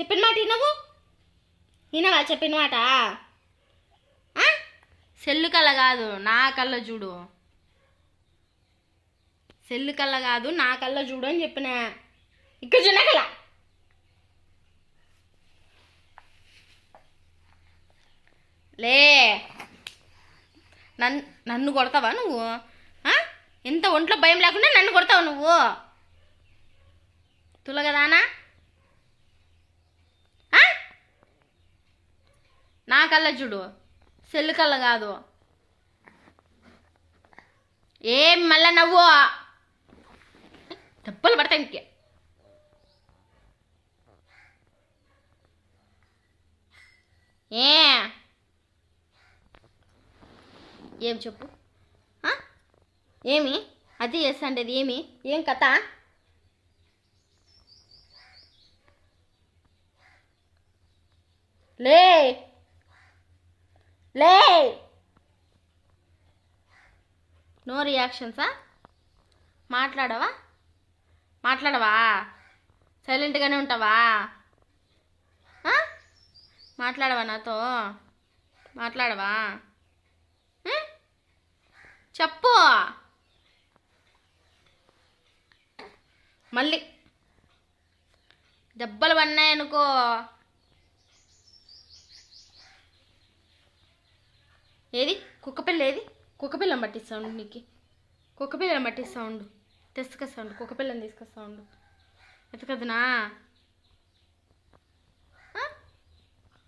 చెప్పిన మాట వినవు? వినవా చెప్పిన మాట? ఆ? సెల్లు కళ్ళ కాదు నా కళ్ళ చూడు. సెల్లు కళ్ళ కాదు నా కళ్ళ చూడు అని చెప్పిన. ఇక్కడ చిన్న కళ. లే. నన్ను నన్ను కొడతావా నువ్వు? ఆ? ఎంత ఒంట్లో భయం లేకుండా నన్ను కొడతావు నువ్వు? తులగదానా? ఆ? నా కళ్ళ చూడు. సెల్లు కళ్ళ కాదు. ఏం మళ్ళా నవ్వు? దెబ్బలు పడతాయి ఇంకే. ఏ? ఏం చెప్పు? ఏమి? అది చేస్తాండేది ఏమి? ఏం కథ? లే. లే. నో రియాక్షన్సా మాట్లాడవా? మాట్లాడవా? సైలెంట్గానే ఉంటావా? మాట్లాడవా నాతో? మాట్లాడవా? చెప్పు. మళ్ళీ. దెబ్బలు పన్నాయనుకో ఏది? కుక్కపిల్ల ఏది? కుక్కపిల్లని పట్టిస్తా ఉండు నీకు. కుక్కపిల్లని పట్టిస్తా ఉండు తెసుకొస్తా ఉండు కుక్కపిల్లని తీసుకొస్తా ఉండు. ఎతకదునా